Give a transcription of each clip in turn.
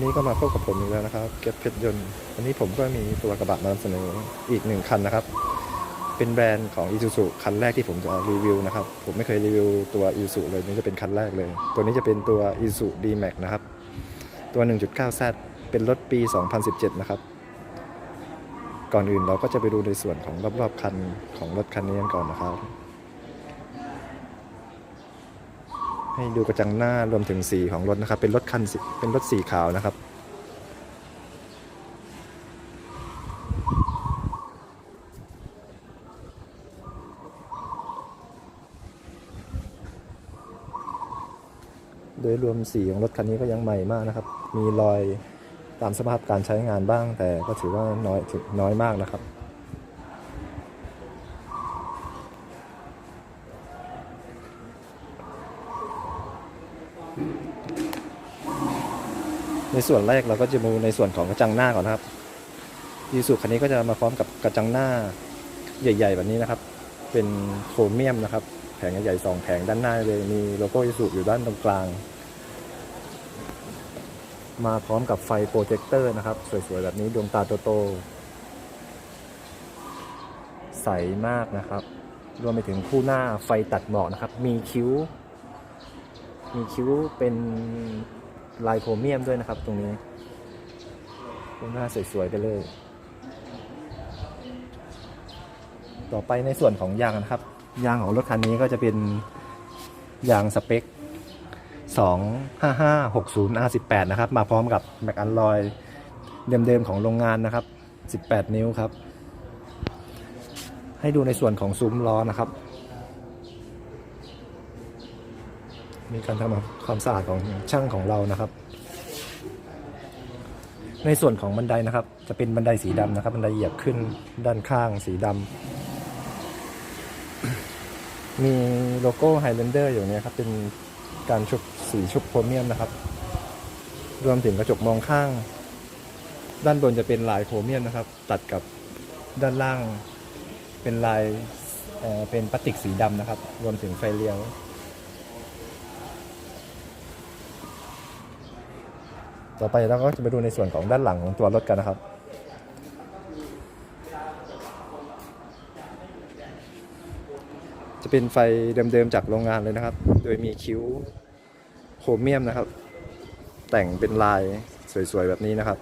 วันนี้ก็มาพบกับผมอีกแล้วนะครับเก็บเพชรยนต์วันนี้ผมก็มีตัวกระบะมานำเสนออีกหนึ่งคันนะครับ เป็นแบรนด์ของ i s u z u คันแรกที่ผมจะรีวิวนะครับ ผมไม่เคยรีวิวตัว i s u z u เลยนี่จะเป็นคันแรกเลย ตัวนี้จะเป็นตัว i s u z u D-Max นะครับ ตัว 1.9Z เป็นรถปี 2017 นะครับ ก่อนอื่นเราก็จะไปดูในส่วนของรอบๆคันของรถคันนี้กันก่อนนะครับ ให้ดูกระจังหน้ารวมถึงสีของรถนะครับ เป็นรถคันเป็นรถสีขาวนะครับ โดยรวมสีของรถคันนี้ก็ยังใหม่มากนะครับ มีรอยตามสภาพการใช้งานบ้าง แต่ก็ถือว่าน้อยถึงน้อยมากนะครับ ส่วนแรกเราก็จะมาในส่วนของกระจังหน้าก่อนนะครับยีสุคันนี้ก็จะมาพร้อมกับกระจังหน้าใหญ่ ๆ แบบนี้นะครับ เป็นโครเมียมนะครับ แผงใหญ่ๆสองแผงด้านหน้าเลยมีโลโก้ยีสุอยู่ด้านตรงกลาง มาพร้อมกับไฟโปรเจคเตอร์นะครับ สวยๆแบบนี้ดวงตาโตๆใสมากนะครับ รวมไปถึงคู่หน้าไฟตัดหมอกนะครับ มีคิ้ว มีคิ้วเป็น ลายโครเมียมด้วยนะครับ ตรงนี้คู่หน้าสวยๆไปเลย ต่อไปในส่วนของยางนะครับ ยางของรถคันนี้ก็จะเป็นยางสเปค 25560 R18 นะครับ มาพร้อมกับแม็กอันลอยเดิมๆของโรงงานนะครับ 18 นิ้วครับ ให้ดูในส่วนของซุ้มล้อนะครับ มีการทำความสะอาดของช่างของเรานะครับ ในส่วนของบันไดนะครับ จะเป็นบันไดสีดำนะครับ บันไดเหยียบขึ้นด้านข้างสีดำมีโลโก้ Highlander อยู่เนี่ยครับ เป็นการชุบสีชุบโครเมียมนะครับ รวมถึงกระจกมองข้าง ด้านบนจะเป็นลายโครเมียมนะครับ ตัดกับด้านล่างเป็นลายเเป็นพลาสติกสีดำนะครับ รวมถึงไฟเลี้ยว ต่อไปเราก็จะไปดูในส่วนของด้านหลังของตัวรถกันนะครับ จะเป็นไฟเดิมๆจากโรงงานเลยนะครับ โดยมีคิ้วโครเมียมนะครับ แต่งเป็นลายสวยๆแบบนี้นะครับ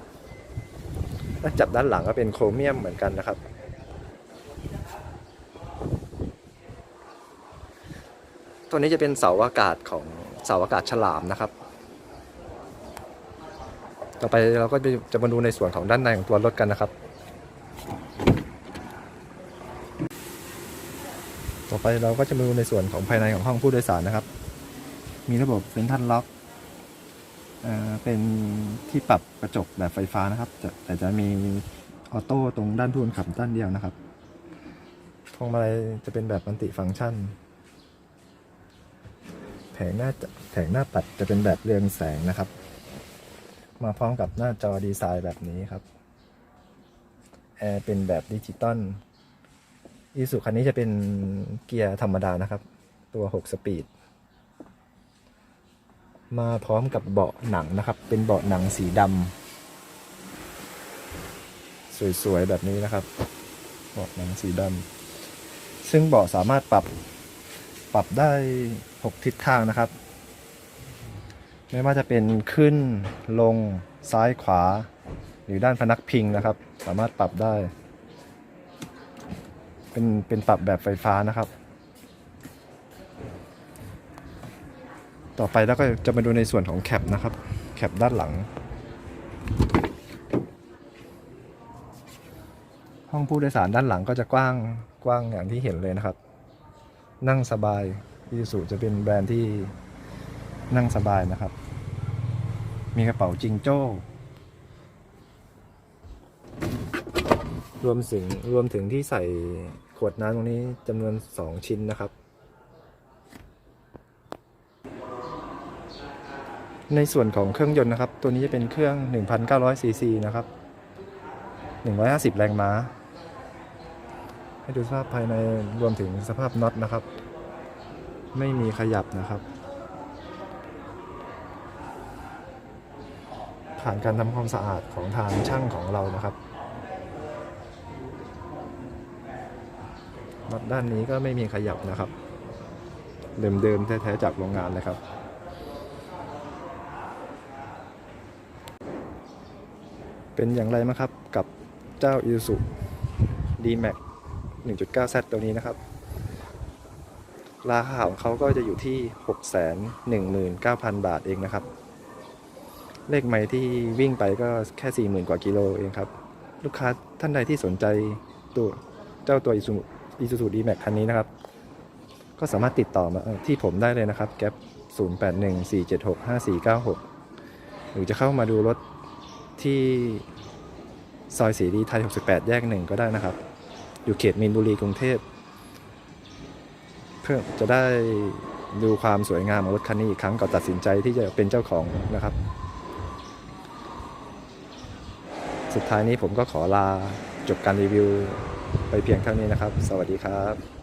ถ้าจับด้านหลังก็เป็นโครเมียมเหมือนกันนะครับตัวนี้จะเป็นเสาอากาศของเสาอากาศฉลามนะครับ ต่อไปเราก็จะมาดูในส่วนของด้านในของตัวรถกันนะครับ ต่อไปเราก็จะมาดูในส่วนของภายในของห้องผู้โดยสารนะครับ มีระบบเซ็นทรัลล็อกเป็นที่ปรับกระจกแบบไฟฟ้านะครับ แต่จะมีออโต้ตรงด้านผู้คนขับด้านเดียวนะครับพวงมาลัยจะเป็นแบบมัลติฟังก์ชัน แผงหน้าแผงหน้าปัดจะเป็นแบบเรืองแสงนะครับ มาพร้อมกับหน้าจอดีไซน์แบบนี้ครับแอร์เป็นแบบดิจิตอลอีสุคันนี้จะเป็นเกียร์ธรรมดานะครับ ตัว 6 สปีด มาพร้อมกับเบาะหนังนะครับ เป็นเบาะหนังสีดำสวยๆ แบบนี้นะครับ เบาะหนังสีดำซึ่งเบาะสามารถปรับปรับได้ 6 ทิศทางนะครับ ไม่ว่าจะเป็นขึ้นลงซ้ายขวา หรือด้านพนักพิงนะครับ สามารถปรับได้ เป็นเป็นปรับแบบไฟฟ้านะครับ ต่อไปแล้วก็จะมาดูในส่วนของแคปนะครับ แคปด้านหลัง ห้องผู้โดยสารด้านหลังก็จะกว้างกว้างอย่างที่เห็นเลยนะครับ นั่งสบายอีซูจะเป็นแบรนด์ที่ นั่งสบายนะครับ มีกระเป๋าจิงโจ้ รวมถึงรวมถึงที่ใส่ขวดน้ำตรงนี้จำนวน 2 ชิ้นนะครับ ในส่วนของเครื่องยนต์นะครับ ตัวนี้จะเป็นเครื่อง 1,900ซีซีนะครับ 150 แรงม้า ให้ดูสภาพภายในรวมถึงสภาพน็อตนะครับ ไม่มีขยับนะครับ ผ่านการทำความสะอาดของทางช่างของเรานะครับน็อตด้านนี้ก็ไม่มีขยับนะครับ เดิมๆแท้ๆจากโรงงานเลยครับ เป็นอย่างไรมาครับกับเจ้า i s u D-Max 1.9Z ตัวนี้นะครับ ราคาของเขาก็จะอยู่ที่ 619,000 บาทเองนะครับ เลขไม่ที่วิ่งไปก็แค่ 40,000 กว่ากิโลเองครับ ลูกค้าท่านใดที่สนใจตัวเจ้าตัว Isuzu Isuzu D-Max คันนี้นะครับ ก็สามารถติดต่อมาที่ผมได้เลยนะครับ แก๊ป0814765496 หรือจะเข้ามาดูรถที่ซอยสีดีไทย 68 แยกหนึ่งก็ได้นะครับ อยู่เขตมีนบุรีกรุงเทพเพื่อจะได้ดูความสวยงามของรถคันนี้อีกครั้งก่อนตัดสินใจที่จะเป็นเจ้าของนะครับ สุดท้ายนี้ผมก็ขอลาจบการรีวิวไปเพียงเท่านี้นะครับ สวัสดีครับ